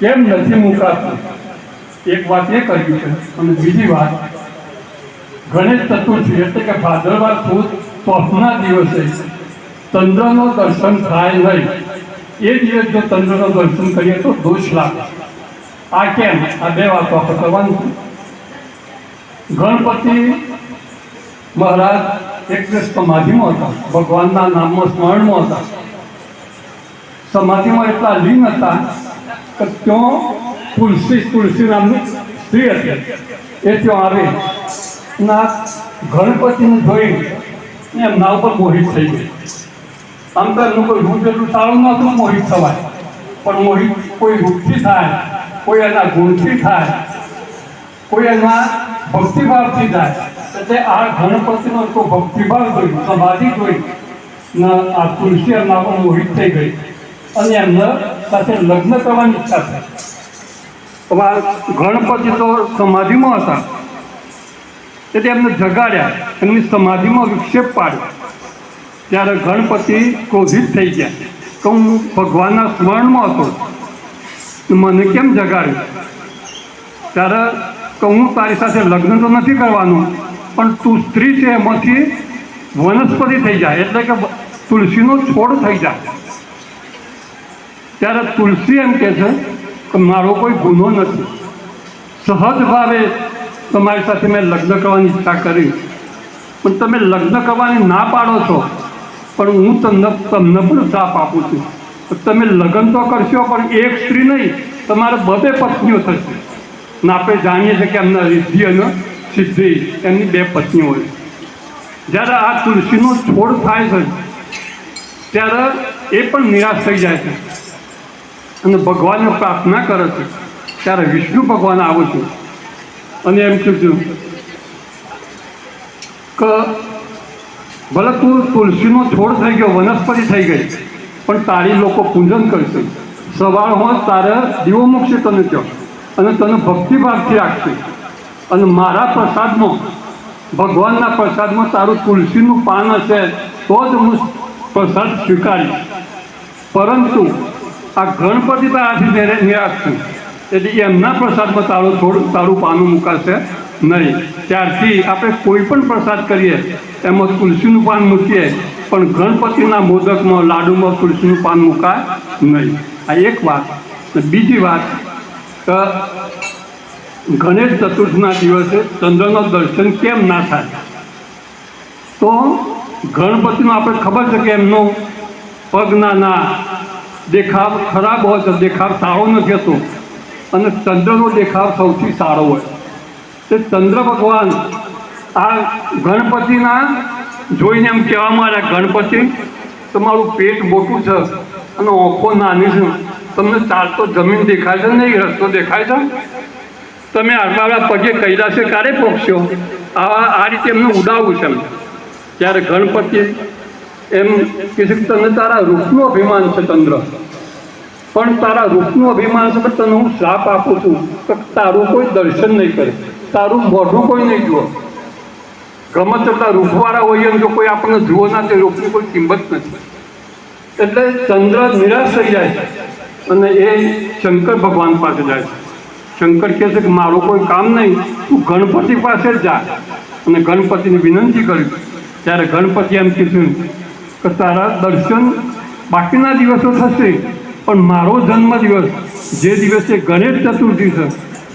કેમ નથી મુકાતું? એક વાત એ કરવી છે, અને બીજી વાત, ગણેશ ચતુર્થી એટલે કે ભાદરવા સુદ ચોથના દિવસે ચંદ્રનો દર્શન થાય નહીં. એ દિવસ જો ચંદ્રનો દર્શન કરીએ તો દોષ લાગે. આ કેમ? આ બે વાતો આપણે કરવાની ગણપતિ મહારાજ એક સમાધિમાં હતા. ભગવાનના નામમાં સ્મરણમાં હતા. સમાધિમાં એટલા લીન હતા કે ત્યાં તુલસી તુલસી નામની સ્ત્રી હતી એ ત્યાં આવે ના ગણપતિને જોઈ એમના ઉપર મોહિત થઈ ગઈ આમ તો એમનું કોઈ રૂપ એટલું સારું નહોતું મોહિત થવાય પણ મોહિત કોઈ રૂપથી થાય કોઈ એના ગુણથી થાય કોઈ એના ભક્તિભાવથી થાય એટલે આ ગણપતિનો તો ભક્તિભાવ જોઈ સમાધિ જોઈ ના આ તુલસી એમના પર મોહિત થઈ ગઈ અને એમને સાથે લગ્ન કરવાની ઈચ્છા થઈ અમારા ગણપતિ તો સમાધિમાં હતા. એટલે એમને જગાડ્યા એમની સમાધિમાં વિક્ષેપ પાડ્યો. ત્યારે ગણપતિ ક્રોધિત થઈ ગયા. કે હું ભગવાનના સ્મરણમાં હતો. મને કેમ જગાડ્યું? ત્યારે કે હું તારી સાથે લગ્ન તો નથી કરવાનું, પણ તું સ્ત્રી છે એમાંથી વનસ્પતિ થઈ જાય એટલે કે તુલસીનો છોડ થઈ જાય ત્યારે તુલસી એમ કહે છે કે મારો કોઈ ગુનો નથી. સહજ ભાવે તમારી સાથે મેં લગ્ન કરવાની ઈચ્છા કરી. પણ તમે લગ્ન કરવાની ના પાડો છો, પણ હું તમને તમને પણ સાપ આપું છું. તમે લગ્ન તો કરશો, પણ એક સ્ત્રી નહીં, તમારે બધે પત્નીઓ થશે. ને આપણે જાણીએ છીએ કે એમના રિદ્ધિ અને સિદ્ધિ, એમની બે પત્નીઓ હોય. જ્યારે આ તુલસીનો છોડ થાય છે, ત્યારે એ પણ નિરાશ થઈ જાય છે. અને ભગવાનને પ્રાર્થના કરે છે. ત્યારે વિષ્ણુ ભગવાન આવે છે. અને એમ કીધું કે ભલે તું તુલસીનો છોડ થઈ ગયો, વનસ્પતિ થઈ ગઈ, પણ તારી લોકો પૂજન કરશે. સવાર હોય તારે દીવો મૂકશે તને ત્યાં. અને તને ભક્તિભાવથી રાખશે. અને મારા પ્રસાદમાં, ભગવાનના પ્રસાદમાં તારું તુલસીનું પાન હશે, તો જ હું પ્રસાદ સ્વીકારીશ. પરંતુ આ ગણપતિ તારાથી નિરા- નિરાશ છું. એટલે એમના પ્રસાદમાં તારું થોડું તારું પાનું મુકાશે નહીં. ત્યારથી આપણે કોઈ પણ પ્રસાદ કરીએ, એમાં તુલસીનું પાન મૂકીએ, પણ ગણપતિના મોદકમાં, લાડુમાં તુલસીનું પાન મુકાય નહીં. આ એક વાત. બીજી વાત ગણેશ ચતુર્થના દિવસે ચંદ્રનો દર્શન કેમ ના થાય? તો ગણપતિનું આપણે ખબર છે કે એમનો પગ નાના દેખાવ ખરાબ હોય તો દેખાવ સારો નથી હોતો અને ચંદ્રનો દેખાવ સૌથી સારો હોય. તે ચંદ્ર ભગવાન આ ગણપતિના જોઈને એમ કહેવામાં આવ્યા ગણપતિ, તમારું પેટ મોટું છે અને ઓંખો નાની છે. તમને ચાલતો જમીન દેખાય છે નહીં રસ્તો દેખાય છે? તમે આરબારા પગે કૈલાસે ક્યારે પહોંચશો આવા આ રીતે એમને ઉડાવવું છે ત્યારે ગણપતિ એમ કહે છે કે તને તારા રૂપનું અભિમાન છે ચંદ્ર. પણ તારા રૂપનું અભિમાન છે તને હું શ્રાપ આપું છું, તો તારું કોઈ દર્શન નહીં કરે. તારું મોઢું કોઈ નહીં જુઓ ગમે તેટલા રૂપવાળા હોઈએ જો કોઈ આપણને જુઓ ના, તે રૂપની કોઈ કિંમત નથી. એટલે ચંદ્ર નિરાશ થઈ જાય અને એ શંકર ભગવાન પાસે જાય છે. શંકર કહે છે કે મારું કોઈ કામ નહીં, તું ગણપતિ પાસે જ. જા અને ગણપતિની વિનંતી કરી. ત્યારે ગણપતિ એમ કીધું કે તારા દર્શન બાકીના દિવસો થશે, પણ મારો જન્મદિવસ જે દિવસે ગણેશ ચતુર્થી છે,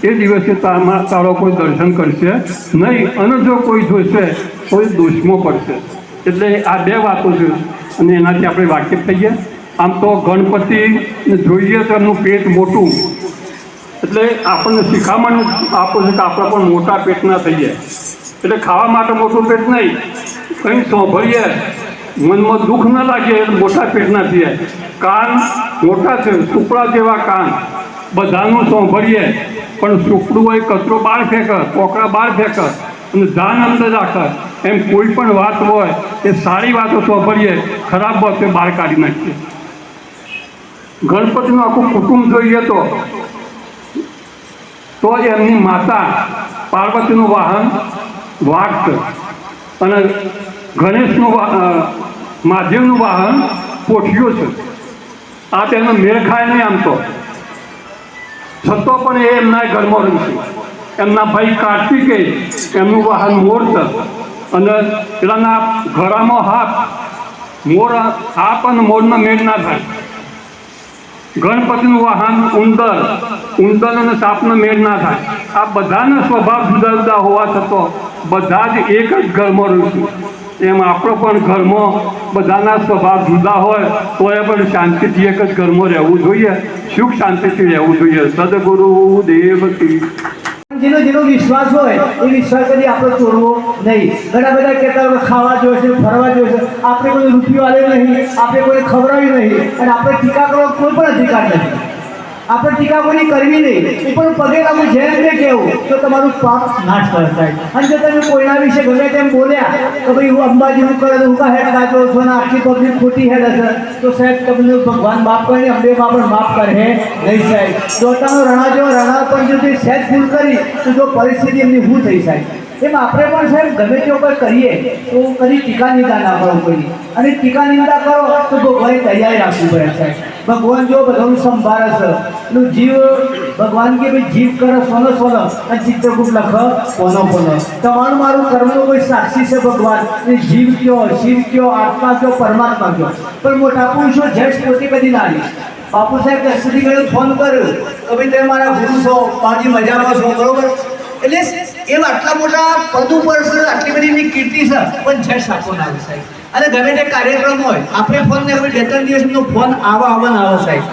એ દિવસે તારા તારો કોઈ દર્શન કરશે નહીં. અને જો કોઈ જોશે તો એ દોષમાં પડશે. એટલે આ બે વાતો છે. અને એનાથી આપણે વાકેફ થઈએ આમ તો ગણપતિને જોઈએ તો એમનું પેટ મોટું. એટલે આપણને શિખામણ આપો છે કે આપણે પણ મોટા પેટના થઈ જાય. એટલે ખાવા માટે મોટું પેટ નહીં. કંઈ સાંભળીએ. મનમાં દુઃખ ન લાગે મોટા પેટના થઈએ કાન મોટા છે સુપડા જેવા કાન. બધાનું સાંભળીએ. પણ સુપડું હોય, કચરો બહાર ફેંકે, કોકરા બહાર ફેંકે અને જાન અંદર રાખે. એમ કોઈ પણ વાત હોય, એ સારી વાતો સાંભળીએ. ખરાબ વાતો બહાર કાઢી નાખીએ. ગણપતિનું આખું કુટુંબ જોઈએ તો તો એમની માતા પાર્વતીનું વાહન વાઘ અને ગણેશનું મહાદેવનું વાહન પોઠિયો છે. આ તેનો મેળ ખાય નહીં આમ તો. છતો પણ એ એમના ઘરમાં રહીશું એમના ભાઈ કાર્તિકે એમનું વાહન મોર છે અને પેલાના ઘરામાં હાથ મોર હાપ અને મોરનો મેળ ના થાય. ગણપતિનું વાહન ઉંદર ઉંદર અને સાપનો મેળ ના થાય. આ બધાના સ્વભાવ જુદા જુદા હોવા છતાં બધા જ એક જ ઘરમાં રહીશું એમ આપણો પણ ઘરમાં બધાના સ્વભાવ જુદા હોય તો એ પણ શાંતિથી એક જ ઘરમાં રહેવું જોઈએ. સુખ શાંતિથી રહેવું જોઈએ. સદગુરુ દેવ જેનો જેનો વિશ્વાસ હોય, એ વિશ્વાસ કદી આપણે તોડવો નહીં. ઘણા બધા કહેતા હોય ખાવા જોઈશે ફરવા જોઈશે આપણે કોઈ રૂપિયો આવ્યો નહીં, આપણે કોઈ ખવડાવ્યું નહીં. અને આપણે ટીકા કરવા કોઈ પણ અધિકાર નથી. આપણે ટીકા કોની કરવી નહીં. પણ પગે લાગુ જેમ તે કહેવું તો તમારું પાપ નાશ થાય અને જો તમે કોઈના વિશે ગમે તેમ બોલ્યા કે ભાઈ હું અંબાજીનું કરે તો હું કા હેડ ગાતો છો ને આખી પબ્લિક ખોટી હેડ હશે તો સાહેબ, તમને ભગવાન માફ કરે અંબે પણ માફ કરે. નહીં સાહેબ. દોતાનો રણા જો રણા પણ જો તે સહેજ ભૂલ કરી, તો જો પરિસ્થિતિ એમની શું થઈ સાહેબ? એમ આપણે પણ સાહેબ ગમે તે ઉપર કરીએ, તો કદી ટીકા નિંદા ના કરો કોઈની અને ટીકા નિંદા કરો, તો ભગવાનની તૈયારી રાખવી પડે સાહેબ. ભગવાન જો બધાનું સંભાળે છે, એનું જીવ ભગવાન કે ભાઈ જીવ કરે સોનો સોનો, અને ચિત્રકૂટ લખ કોનો કોનો તમારું મારું કર્મનો કોઈ સાક્ષી છે ભગવાન? એ જીવ કયો, શિવ કયો, આત્મા કયો, પરમાત્મા કયો? પણ મોટા પુરુષો જશ પોતે બધી નાની બાપુ સાહેબ કસ્ટડી ગયો ફોન કર્યો. કે ભાઈ તમે મારા ગુરુ છો મારી મજામાં છો, બરોબર? એટલે એમ આટલા મોટા પદ ઉપર છે આટલી બધી કીર્તિ છે, પણ જશ આપો ના સાહેબ. અને ગમે તે કાર્યક્રમ હોય, આપણે ફોન ને હવે બે ત્રણ દિવસનો ફોન આવા આવા ને આવો સાહેબ.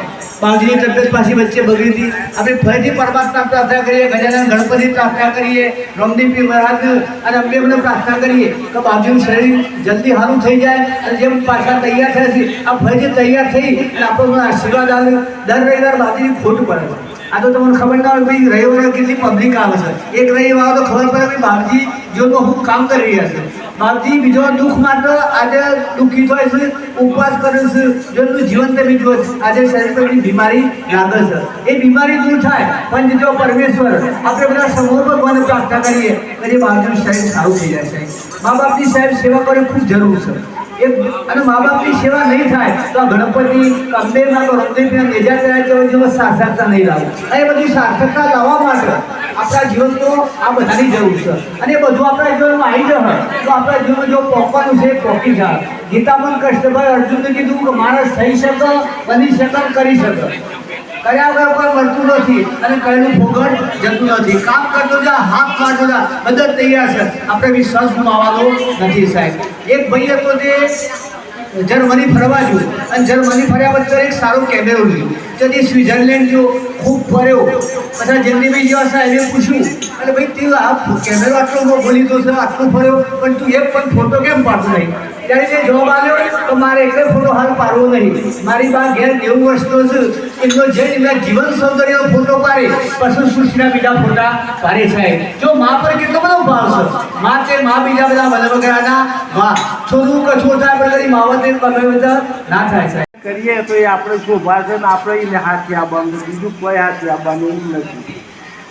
બાજુની તબિયત પાછી વચ્ચે બગડી હતી. આપણે ફરીથી પરમાત્મા પ્રાર્થના કરીએ ગજાનંદ ગણપતિ પ્રાર્થના કરીએ રામદેવપીર મહારાજ અને અંબેમને પ્રાર્થના કરીએ કે બાજુનું શરીર જલ્દી સારું થઈ જાય અને જેમ પાછા તૈયાર થયા છે આ ફરીથી તૈયાર થઈ અને આપણને આશીર્વાદ આવે. દર રવિવાર બાજુની ખોટ પડે. આ તો તમને ખબર ના હોય ભાઈ, રવિવારે કેટલી પબ્લિક આવે છે. એક રવિવાર આવે તો ખબર પડે ભાઈ બાપજી જો હું કામ કરી રહ્યા છે. બાપજી બીજો દુઃખ માટે આજે દુઃખી થાય છે ઉપવાસ કરે છે જો તું જીવન તમે જો આજે શરીર પર બીમારી લાગે છે. એ બીમારી દૂર થાય, પણ જો પરમેશ્વર, આપણે બધા સમૂહ ભગવાન પ્રાર્થના કરીએ કે જે બાપજીનું શરીર સારું થઈ જાય છે. મા બાપની સાહેબ સેવા કરવી ખૂબ જરૂર છે. એ અને મા બાપની સેવા નહીં થાય, તો આ ગણપતિ અંબેમાં તો રમદેવના નેજા કર્યા જેવો જેવો સાર્થકતા નહીં લાવું એ બધી સાર્થકતા લાવવા માટે આપણા જીવનનો આ બધાની જરૂર છે. અને બધું આપણા જીવનમાં આવી જશે તો આપણા જીવનમાં જો પોકવાનું છે પોકી જાય ગીતામાં કૃષ્ણભાઈ અર્જુનને કીધું કે માણસ થઈ શકે, બની શકે કરી શકે. કર્યા વગર કોઈ મળતું નથી અને કરેલું ફોગટ જતું નથી. કામ કરતો જા, હાથ કાઢતો જા, બધા તૈયાર છે. આપણે વિશ્વાસ ગુમાવવાનો નથી સાહેબ. એક ભાઈ હતો તે જર્મની ફરવા જોયું અને જર્મની ફર્યા પછી એક સારો કેમેરો લીધો. તેથી સ્વિટરલેન્ડ ગયો ખૂબ ફર્યો પછી જલ્દીભાઈ જેવા સાહેબે પૂછ્યું અને ભાઈ, તે આ કેમેરો આટલો મોટો લીધો છે, આટલો ફર્યો પણ તું એક પણ ફોટો કેમ પાડતો નહીં? ત્યારે તે જવાબ આવ્યો તો મારે એટલે ફોટો હાલ પાડવો નહીં. મારી બા ઘેર નેવું વર્ષનો છે. એમનો જે એમના જીવન સૌંદર્યનો ફોટો પાડે, પછી સૃષ્ટિના બીજા ફોટા પાડે સાહેબ. જો મા પર કેટલો બધો ભાવ છે. મા કે, મા બીજા બધા વગેરેના મા છોરું કછોર થાય પણ માવતે ગમે બધા ના થાય સાહેબ. કરીએ તો એ આપણે શોભા છે ને આપણે એને હાથી આવવાનું બીજું કોઈ હાથી આવવાનું નથી.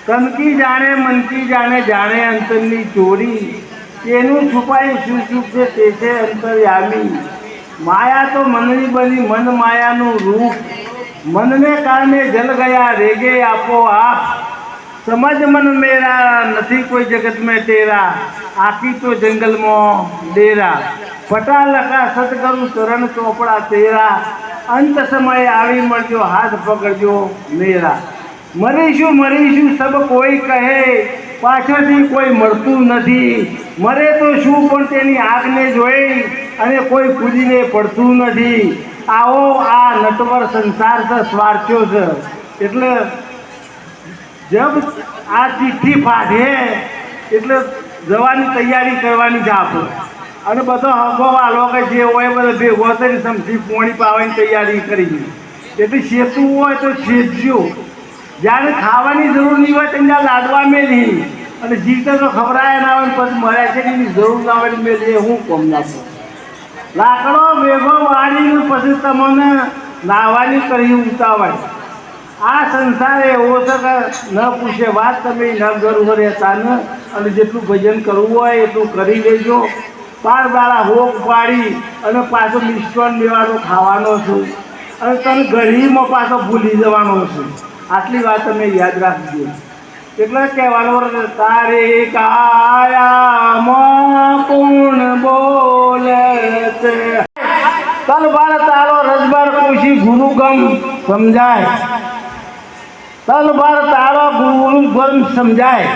કનકી જાણે મનકી જાણે જાણે અંતરની ચોરી. તેનું છુપાયું શું શું છે તે છે અંતર્યામી. માયા તો મનની બની, મન માયાનું રૂપ. મનને કારણે જલ ગયા, રેગે આપો આપ સમજ મન મેરા, નથી કોઈ જગત મેં તેરા. આખી તો જંગલમાં ડેરા. ફટા લખા સતગરુ ચરણ ચોપડા તેરા. અંત સમયે આવી મળજો, હાથ પકડજો મેરા. મરીશું મરીશું, સબ કોઈ કહે. પાછળથી કોઈ મળતું નથી. મરે તો શું પણ તેની આગને જોઈ અને કોઈ કૂદીને પડતું નથી. આવો આ નટવર સંસાર છે સ્વાર્થ્યો છે. એટલે જબ આ ચિઠ્ઠી ફાટે એટલે જવાની તૈયારી કરવાની છે આપણે અને બધો હગો વાલો કે જે હોય બધો ભેગો થઈને સમજી પોણી પાવાની તૈયારી કરી. એટલે શેતું હોય તો શેતજો જ્યારે ખાવાની જરૂર નહીં હોય ત્યાં લાડવા મેલી. અને જીવતા તો ખબરાય ના હોય પછી મળ્યા છે કે એની જરૂર ના હોય મેલી હું કોમ નાખું લાકડો વેગો વાળીને પછી તમને નાહવાની કરી ઉતાવળ. આ સંસાર કે ન પૂછે વાત, તમે ન ગરું રહેતા ન. અને જેટલું ભજન કરવું હોય એટલું કરી લેજો. બાર દાળા હોક પાડી અને પાછો મિષ્ટાન લેવાનો ખાવાનો છું. અને તને ગળીમાં પાછો ભૂલી જવાનો છું. આટલી વાત તમે યાદ રાખજો. એટલે કહેવાનું તારે કાયામાં પૂર્ણ બોલે છે? તલ બાર તારો રજબાર ખુશી ગુરુગમ સમજાય. તલ તારો ગુરુનું ગુરુગમ સમજાય.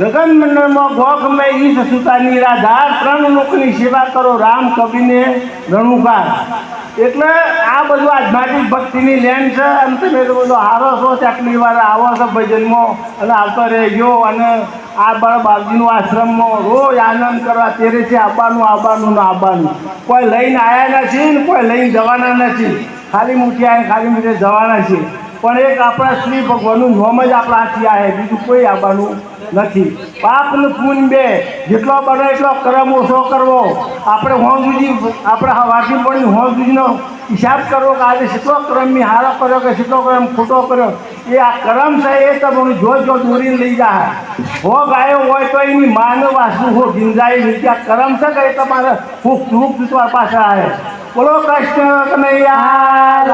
ગગન મંડળમાં ગોખ મેં ઈશ સુતાની રાધા ત્રણ લોકની સેવા કરો રામ કવિને રણુકાર એટલે આ બધું આધ્યાત્મિક ભક્તિની લેન છે અને તમે તો બધો હારો છો આટલી વાર આવો છો ભજનમાં અને આવતો રહેજો અને આ બળ બાપજીનું આશ્રમમાં રોજ આનંદ કરવા તેરે છે આવવાનું આવવાનું ને આવવાનું કોઈ લઈને આવ્યા નથી ને કોઈ લઈને જવાના નથી. ખાલી મૂકી આવે ખાલી મૂકી જવાના છે. પણ એક આપણા શ્રી ભગવાનનું નોમ જ આપણા હાથી આવે બીજું કોઈ આવવાનું નથી. પાપનું પૂન બે. જેટલો બને એટલો કરમ ઓછો કરવો. આપણે હોં સુધી આપણે વાંચી પડી હોં સુધીનો હિસાબ કરવો કે આજે કેટલો ક્રમની હારો કર્યો કે કેટલો ક્રમ ખોટો કર્યો. એ આ કરમ છે એ તમને જો જો દોરીને લઈ જાય. હો ગાયો હોય તો એની માનો વાસુ હો, ગિંજાઈ નહીં. ત્યાં કરમ છે કે એ તમારે ખૂબ ખૂબ તમારા પાસે આવે. બોલો કૃષ્ણ કનૈયા